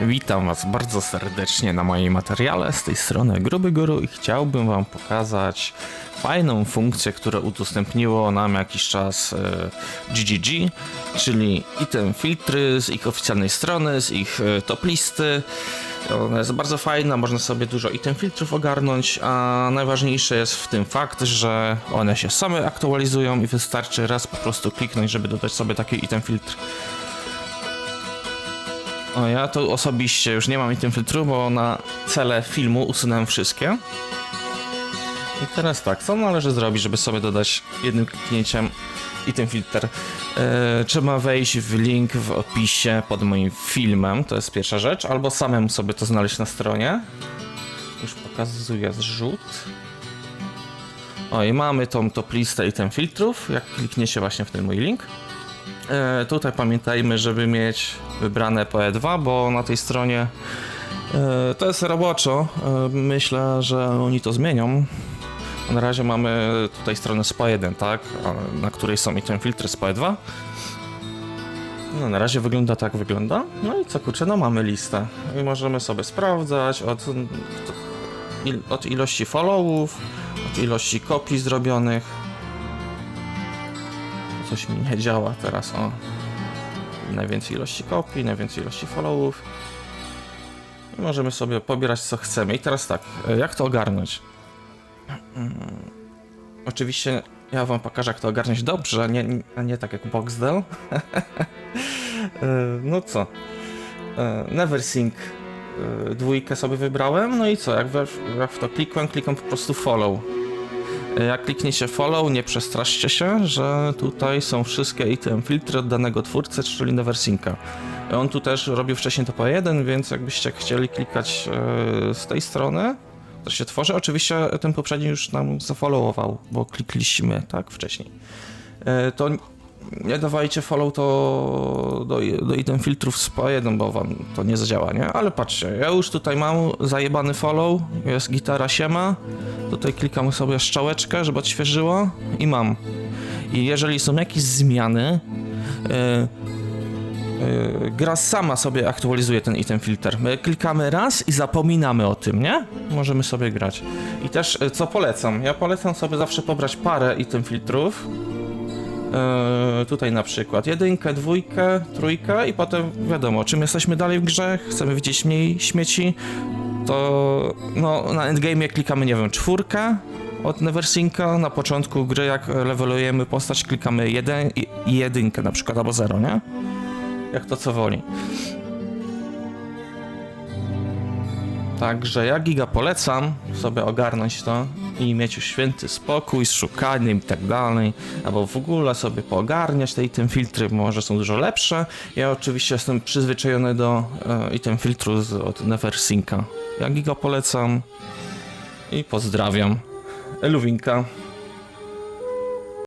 Witam Was bardzo serdecznie na moim materiale z tej strony Gruby Guru i chciałbym Wam pokazać fajną funkcję, którą udostępniło nam jakiś czas e, GGG, czyli item filtry z ich oficjalnej strony, z ich e, top listy. Ona jest bardzo fajna, można sobie dużo item filtrów ogarnąć, a najważniejsze jest w tym fakt, że one się same aktualizują i wystarczy raz po prostu kliknąć, żeby dodać sobie taki item filtr. O, ja tu osobiście już nie mam item filtru, bo na cele filmu usunąłem wszystkie. I teraz tak, co należy zrobić, żeby sobie dodać jednym kliknięciem item filter? E, trzeba wejść w link w opisie pod moim filmem, to jest pierwsza rzecz, albo samemu sobie to znaleźć na stronie. Już pokazuję zrzut. O i mamy tą top listę item filtrów, jak klikniecie właśnie w ten mój link. E, tutaj pamiętajmy, żeby mieć wybrane PE2, bo na tej stronie e, to jest roboczo. E, myślę, że oni to zmienią. Na razie mamy tutaj stronę SPA1, tak? Na której są i ten filtry SPA2. No, na razie wygląda tak, wygląda. No i co kurczę, no mamy listę. I możemy sobie sprawdzać od, od ilości followów, od ilości kopii zrobionych. Coś mi nie działa teraz, o. Najwięcej ilości kopii, najwięcej ilości followów. I możemy sobie pobierać co chcemy. I teraz tak, e, jak to ogarnąć? Mm, Oczywiście ja wam pokażę jak to ogarnąć dobrze, nie, a nie tak jak Boxdel. E, no co? E, Neversync dwójkę sobie wybrałem, no i co? Jak, we, jak w to klikłem, klikam po prostu follow. Jak klikniecie follow, nie przestraszcie się, że tutaj są wszystkie item filtry od danego twórcy, czyli Neversinka. On tu też robił wcześniej to po jeden, więc jakbyście chcieli klikać e, z tej strony, to się tworzy. Oczywiście ten poprzedni już nam zafollowował, bo klikliśmy tak wcześniej. E, To nie dawajcie follow to do, do item filtrów z PA1, bo wam to nie zadziała, nie? Ale patrzcie, ja już tutaj mam zajebany follow, jest gitara siema, tutaj klikam sobie strzałeczkę, żeby odświeżyło i mam. I jeżeli są jakieś zmiany, e, gra sama sobie aktualizuje ten item filter. My klikamy raz i zapominamy o tym, nie? Możemy sobie grać. I też e, co polecam? Ja polecam sobie zawsze pobrać parę item filtrów. E, tutaj na przykład jedynkę, dwójkę, trójkę i potem wiadomo, czym jesteśmy dalej w grze, chcemy widzieć mniej śmieci, to no, na endgame klikamy, nie wiem, czwórkę od Neversinka, na początku gry jak levelujemy postać klikamy jeden, jedynkę na przykład, albo zero, nie? Jak to co woli. Także ja giga polecam sobie ogarnąć to i mieć już święty spokój z szukaniem i tak dalej, albo w ogóle sobie poogarniać te item filtry, może są dużo lepsze. Ja oczywiście jestem przyzwyczajony do e, item filtru z, od Neversinka. Ja giga polecam i pozdrawiam. Eluwinka.